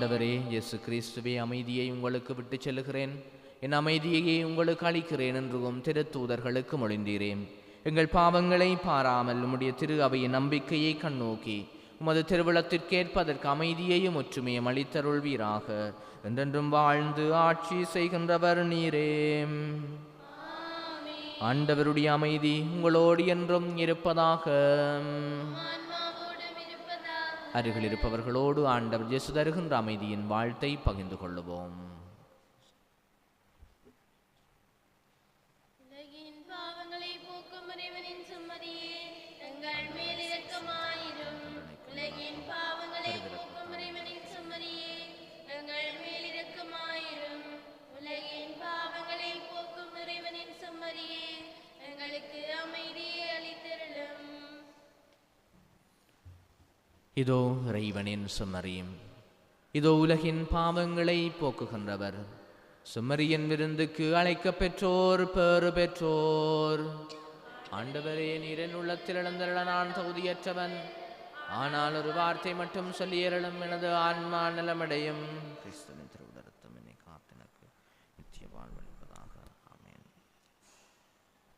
ஆண்டவரே இயேசு கிறிஸ்துவே அமைதியை உங்களுக்கு விட்டுச் செல்கிறேன் என் அமைதியையே உங்களுக்கு அளிக்கிறேன் என்றும் திருத்தூதர்களுக்கு மொழிந்தீரேன். எங்கள் பாவங்களை பாராமல் உம்முடைய திரு அவையின் நம்பிக்கையை கண்ணோக்கி உமது திருவிழத்திற்கேற்பதற்கு அமைதியையும் ஒற்றுமையும் அளித்தருள்வீராக. என்றென்றும் வாழ்ந்து ஆட்சி செய்கின்றவர் நீரே ஆண்டவருடைய அமைதி உங்களோடு என்றும் இருப்பதாக. அருகில் இருப்பவர்களோடு ஆண்டவர் இயேசு தருகின்ற அமைதியின் வாழ்த்தை பகிர்ந்து கொள்ளுவோம். இதோ இறைவனின் சுமரியும் இதோ உலகின் பாவங்களை போக்குகின்றவர். சுமரியின் விருந்துக்கு அழைக்கப் பெற்றோர் பேறு பெற்றோர். ஆண்டவரே நீரன் உள்ளத்தில் இழந்தருள நான் தகுதியற்றவன். ஆனால் ஒரு வார்த்தை மட்டும் சொல்லியறலும் எனது ஆன்மா நலமடையும். கிறிஸ்துவின் திருவுடரத்தம் என்னை காத்தனக்கு நித்திய வாழ்வழிப்பது